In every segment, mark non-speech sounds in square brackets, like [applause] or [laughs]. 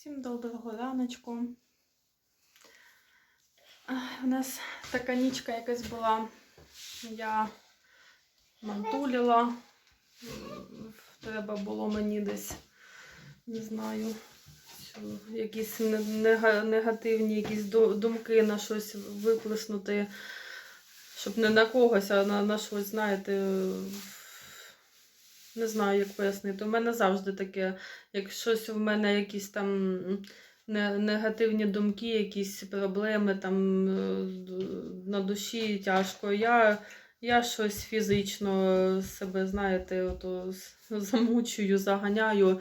Всім доброго раночку. У нас така нічка якась була. Я мантуліла. Треба було мені десь, не знаю, якісь негативні якісь думки на щось виплеснути, щоб не на когось, а на, на щось, знаєте, не знаю, як пояснити. У мене завжди таке, як щось в мене якісь там негативні думки, якісь проблеми там е, на душі тяжко. Я, я щось фізично себе, знаєте, ото замучую, заганяю,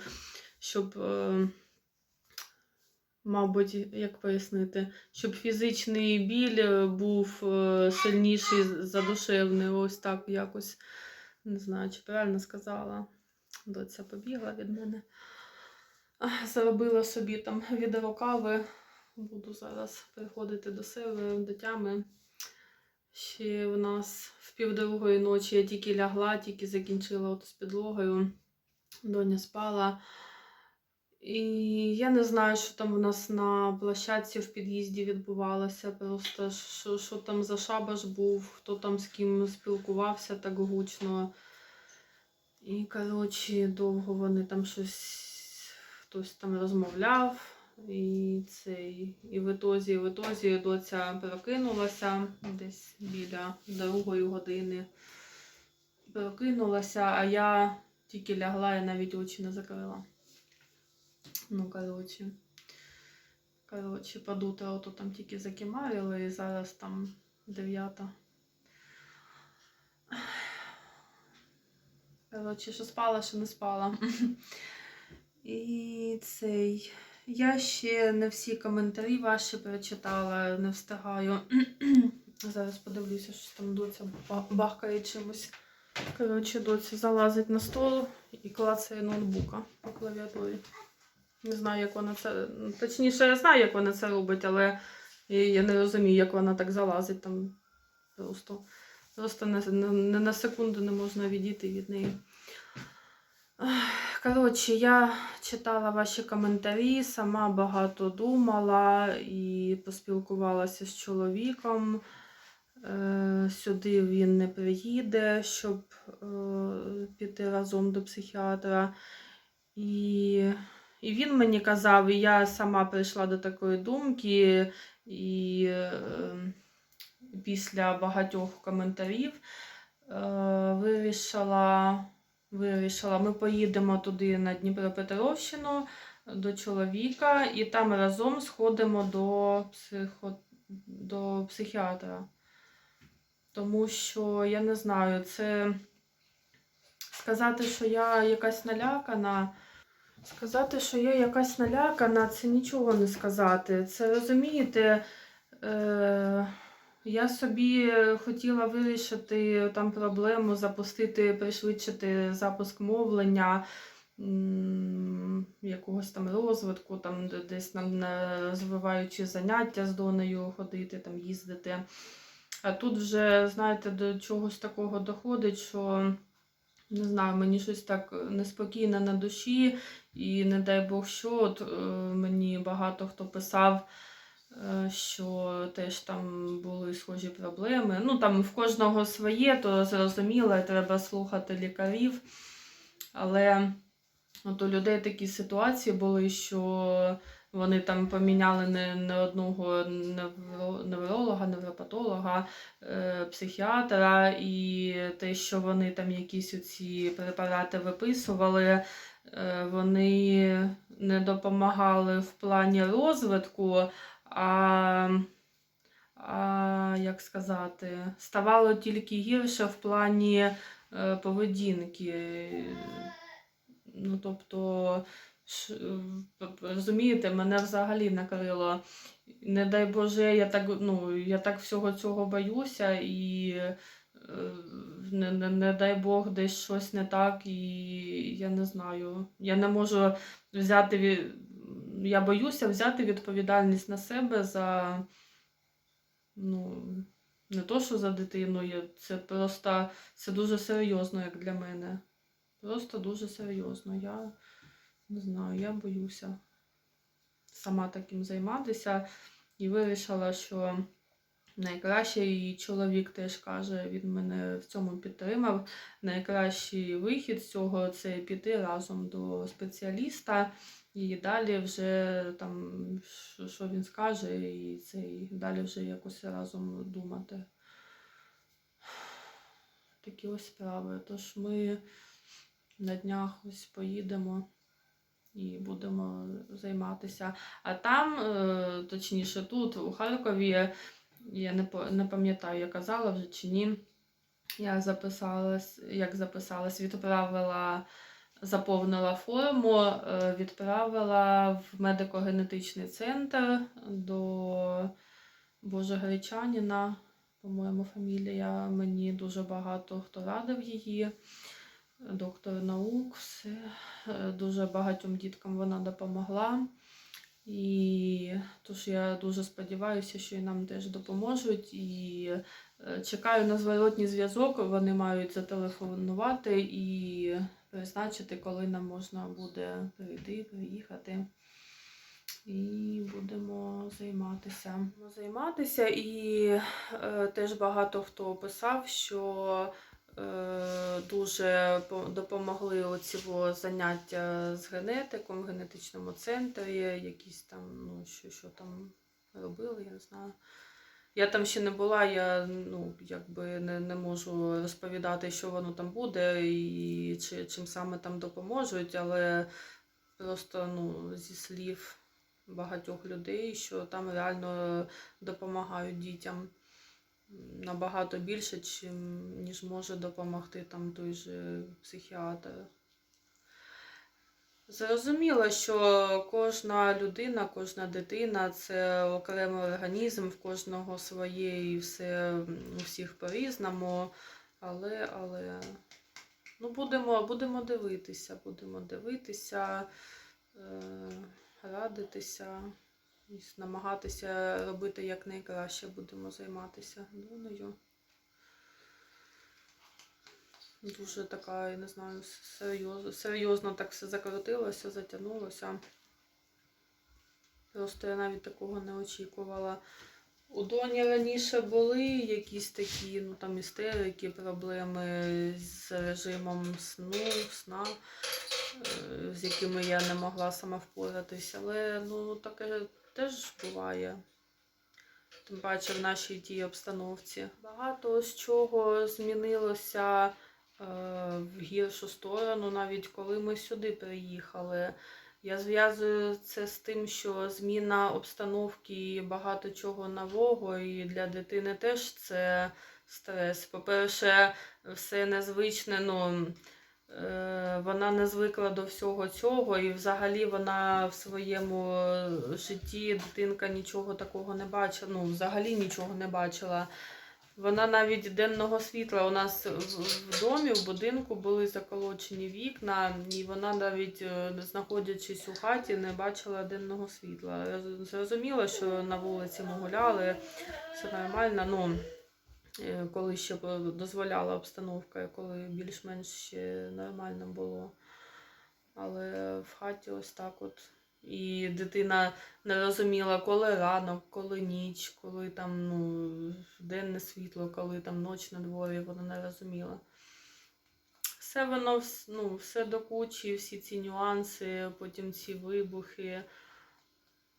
щоб. е, Мабуть, як пояснити, щоб фізичний біль був е, сильніший за душевний, ось так якось. Не знаю, чи правильно сказала. Доця побігла від мене. Заробила собі там від кави. Буду зараз приходити до себе, до тями. Ще в нас в півдорогої ночі я тільки лягла, тільки закінчила от з підлогою. Доня спала. І я не знаю, що там у нас на площадці в під'їзді відбувалося. Просто що, що там за шабаш був, хто там з ким спілкувався так гучно. І, коротше, довго вони там щось, хтось там розмовляв. І цей, і в ітозі, і в ітозі доця прокинулася десь біля другої години. Прокинулася, а я тільки лягла і навіть очі не закрила. Ну, коротше. Коротше, під утро ото там тільки закимарили, і зараз там дев'ята. Коротше, що спала, що не спала. І цей. Я ще не всі коментарі ваші прочитала, не встигаю. Зараз подивлюся, що там доця бахкає чимось. Коротше, доця залазить на стол і клацає ноутбука по клавіатурі. Не знаю, як вона це. Точніше, я знаю, як вона це робить, але я не розумію, як вона так залазить там. Просто, просто не, не на секунду не можна відійти від неї. Коротше, я читала ваші коментарі, сама багато думала і поспілкувалася з чоловіком. Е, Сюди він не приїде, щоб е, піти разом до психіатра. І, і він мені казав, і я сама прийшла до такої думки, і е, після багатьох коментарів е, вирішила, вирішила, ми поїдемо туди на Дніпропетровщину до чоловіка, і там разом сходимо до, психо, до психіатра. Тому що я не знаю, це сказати, що я якась налякана. Сказати, що я якась налякана, це нічого не сказати. Це розумієте, е, я собі хотіла вирішити там проблему, запустити, пришвидшити запуск мовлення, м, якогось там розвитку, там десь нам розвиваючи заняття з донею ходити, там їздити. А тут вже, знаєте, до чогось такого доходить, що не знаю, мені щось так неспокійно на душі, і не дай Бог що, от, е, мені багато хто писав, е, що теж там були схожі проблеми. Ну там в кожного своє, то зрозуміло, треба слухати лікарів. Але от у людей такі ситуації були, що вони там поміняли не, не одного невролога, невропатолога, е, психіатра, і те, що вони там якісь оці препарати виписували, е, вони не допомагали в плані розвитку, а, а як сказати, ставало тільки гірше в плані е, поведінки. Ну, тобто, розумієте, мене взагалі накрило. Не дай Боже, я так, ну, я так всього цього боюся і е, не, не, не дай Бог десь щось не так, і я не знаю. Я не можу взяти. Я боюся взяти відповідальність на себе за ну, не то, що за дитину, це просто це дуже серйозно, як для мене. Просто дуже серйозно. Я не знаю, я боюся. сама таким займатися. І вирішила, що найкраще, і чоловік теж каже, він мене в цьому підтримав. Найкращий вихід з цього це піти разом до спеціаліста. І далі вже там, що він скаже, і це і далі вже якось разом думати. Такі ось справи. Тож ми на днях ось поїдемо і будемо займатися. А там, е, точніше, тут, у Харкові, я не, пам'ятаю, я казала вже чи ні. Я записалась, як записалась, відправила, заповнила форму, е, відправила в медико-генетичний центр до Боже Гречаніна, по-моєму, фамілія. Мені дуже багато хто радив її. Доктор наук, все. Е, Дуже багатьом діткам вона допомогла. І тож я дуже сподіваюся, що і нам теж допоможуть. І е, чекаю на зворотній зв'язок. Вони мають зателефонувати і призначити, коли нам можна буде прийти, приїхати. І будемо займатися. Займатися, і е, теж багато хто писав, що дуже допомогли оці заняття з генетиком в генетичному центрі, якісь там, ну, що, що там робили, я не знаю. Я там ще не була, я ну, якби не, не можу розповідати, що воно там буде і чи, чим саме там допоможуть, але просто ну, зі слів багатьох людей, що там реально допомагають дітям набагато більше, чим, ніж може допомогти там той же психіатр. Зрозуміло, що кожна людина, кожна дитина це окремий організм, в кожного своє і все у всіх по-різному. Але, але ну, будемо, будемо дивитися, будемо дивитися, е, радитися намагатися робити якнайкраще, будемо займатися доною. Дуже така, я не знаю, серйозно, серйозно так все закрутилося, затягнулося. Просто я навіть такого не очікувала. У Доні раніше були якісь такі, ну там істерики, проблеми з режимом сну, сна, е, з якими я не могла сама впоратись. Але ну таке теж буває. Тим паче в нашій тій обстановці. Багато з чого змінилося е, в гіршу сторону, навіть коли ми сюди приїхали. Я зв'язую це з тим, що зміна обстановки і багато чого нового, і для дитини теж це стрес. По-перше, все незвичне, ну, вона не звикла до всього цього, і взагалі вона в своєму житті дитинка нічого такого не бачила, ну, взагалі нічого не бачила. Вона навіть денного світла у нас в, домі, в будинку були заколочені вікна, і вона навіть е, знаходячись у хаті, не бачила денного світла. Я з- Зрозуміла, що на вулиці ми гуляли, все нормально. Ну, е, коли ще б дозволяла обстановка, коли більш-менш нормально було. Але в хаті ось так от. І дитина не розуміла, коли ранок, коли ніч, коли там ну, денне світло, коли там ніч на дворі, вона не розуміла. Все воно ну, все до кучі, всі ці нюанси, потім ці вибухи.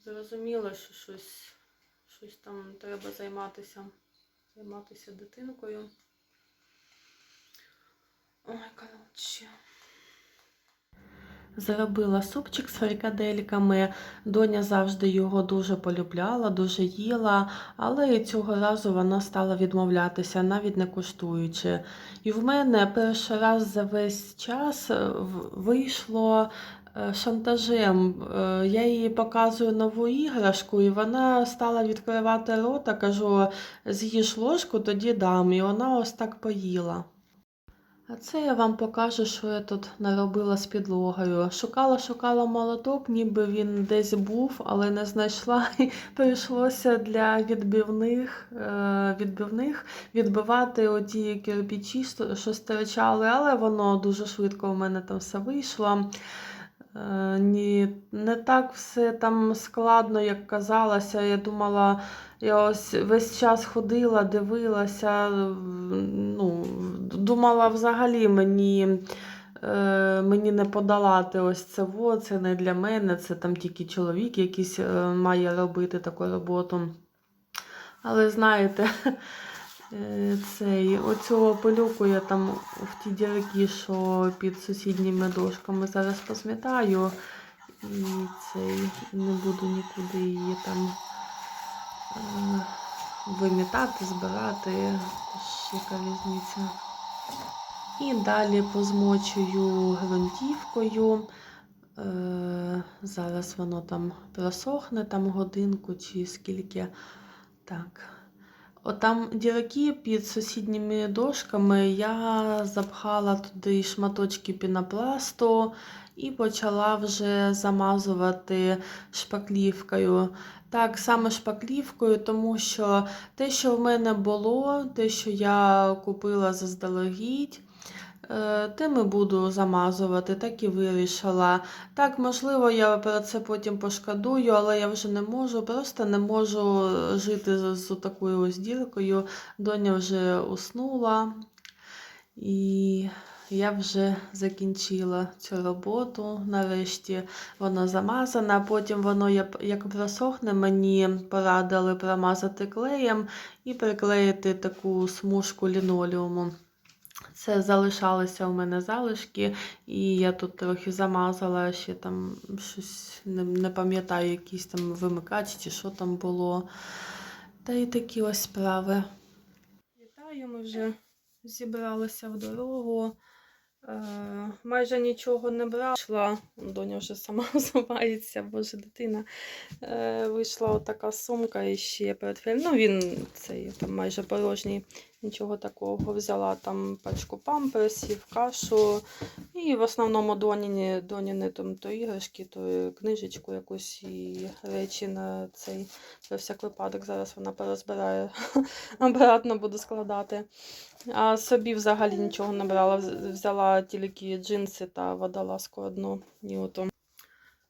Зрозуміло, що щось, щось там треба займатися, займатися дитинкою. Ой, коротше. Заробила супчик з фрикадельками. Доня завжди його дуже полюбляла, дуже їла, але цього разу вона стала відмовлятися, навіть не куштуючи. І в мене перший раз за весь час е, вийшло шантажем. Е, Я їй показую нову іграшку, і вона стала відкривати рота, кажу, з'їж ложку, тоді дам. І вона ось так поїла. А це я вам покажу, що я тут наробила з підлогою. Шукала, шукала молоток, ніби він десь був, але не знайшла. [laughs] І прийшлося для відбивних, е, відбивних відбивати оті кирпичі, що що стирчали, але воно дуже швидко у мене там все вийшло. Е, Ні, не так все там складно, як казалося. Я думала, я ось весь час ходила, дивилася. Ну, думала, взагалі мені, е, мені не подолати ось це во, це не для мене, це там тільки чоловік якийсь е, має робити таку роботу. Але знаєте, [laughs] цей, оцю пилюку я там в ті дірки, що під сусідніми дошками зараз позмітаю. І цей не буду нікуди її там е, вимітати, збирати. Тож яка різниця. І далі позмочую ґрунтівкою. Е, зараз воно там просохне там годинку чи скільки. Так. Отам дірки під сусідніми дошками я запхала туди шматочки пінопласту і почала вже замазувати шпаклівкою. Так, саме шпаклівкою, тому що те, що в мене було, те, що я купила заздалегідь, е, тим і буду замазувати, так і вирішила. Так, можливо, я про це потім пошкодую, але я вже не можу, просто не можу жити з, з такою ось діркою. Доня вже уснула, і я вже закінчила цю роботу. Нарешті вона замазана. Потім воно, як просохне, мені порадили промазати клеєм і приклеїти таку смужку лінолеуму. Це залишалися у мене залишки, і я тут трохи замазала ще там щось, не, не пам'ятаю, якийсь там вимикач чи що там було. Та й такі ось справи. Вітаю, ми вже зібралися в дорогу. Е, майже нічого не брала. Йшла, доня вже сама [laughs] взувається, боже дитина. Е, вийшла отака сумка і ще портфель. Ну, він цей там майже порожній, нічого такого. Взяла там пачку памперсів, кашу. І в основному доніні, доніни там то іграшки, то книжечку якусь і речі на цей про всяк випадок. Зараз вона порозбирає, [laughs] обратно буду складати. А собі взагалі нічого не брала. Взяла тільки джинси та водолазку одну. І ото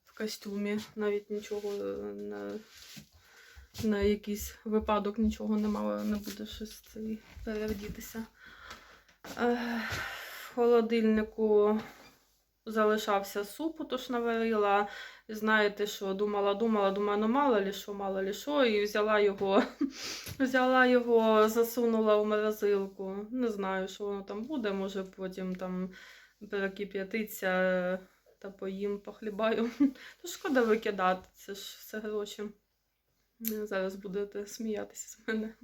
в костюмі навіть нічого е, на, якийсь випадок нічого не мала, не буде щось цей перевдітися. В холодильнику залишався суп, тож наварила. Знаєте, що думала, думала, думаю, ну мало лі що, мало лі що, і взяла його, [laughs] взяла його, засунула в морозилку. Не знаю, що воно там буде, може потім там перекип'ятиться та поїм, похлібаю. [laughs] То шкода викидати, це ж все гроші. Зараз будете сміятися з мене.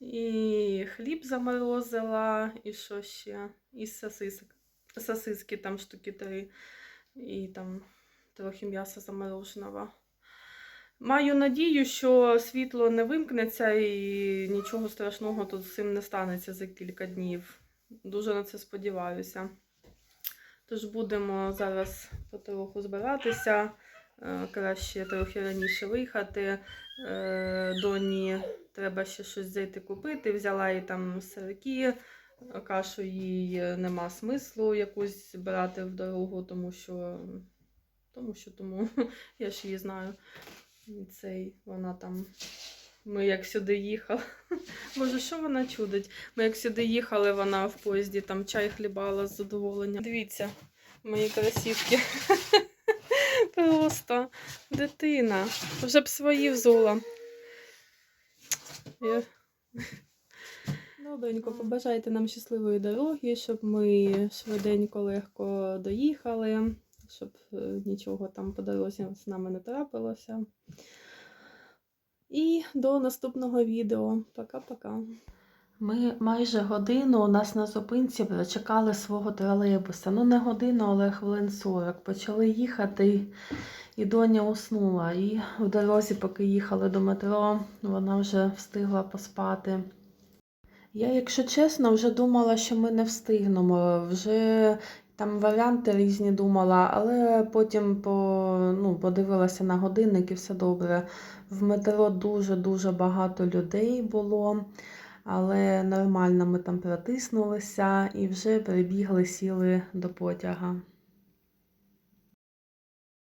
І хліб заморозила, і що ще? І сосисок. Сосиски там штуки три. І там трохи м'яса замороженого. Маю надію, що світло не вимкнеться і нічого страшного тут з цим не станеться за кілька днів. Дуже на це сподіваюся. Тож будемо зараз потроху збиратися. Е, Краще трохи раніше виїхати. Е, Доні треба ще щось зайти купити. Взяла їй там сирки, кашу їй нема смислу якусь брати в дорогу, тому що тому що тому [laughs] я ж її знаю. Цей вона там. Ми як сюди їхали. [laughs] Боже, що вона чудить? Ми як сюди їхали, вона в поїзді там чай хлібала з задоволенням. Дивіться, мої красівки. [laughs] Просто дитина. Вже б свої взула. Я... Ну, донько, побажайте нам щасливої дороги, щоб ми швиденько, легко доїхали, щоб е, нічого там по дорозі з нами не трапилося. І до наступного відео. Пока-пока. Ми майже годину у нас на зупинці прочекали свого тролейбуса. Ну, не годину, але хвилин 40. Почали їхати, і доня уснула. І в дорозі, поки їхали до метро, вона вже встигла поспати. Я, якщо чесно, вже думала, що ми не встигнемо. Вже там варіанти різні думала, але потім по, ну, подивилася на годинник і все добре. В метро дуже-дуже багато людей було, але нормально ми там протиснулися і вже прибігли, сіли до потяга.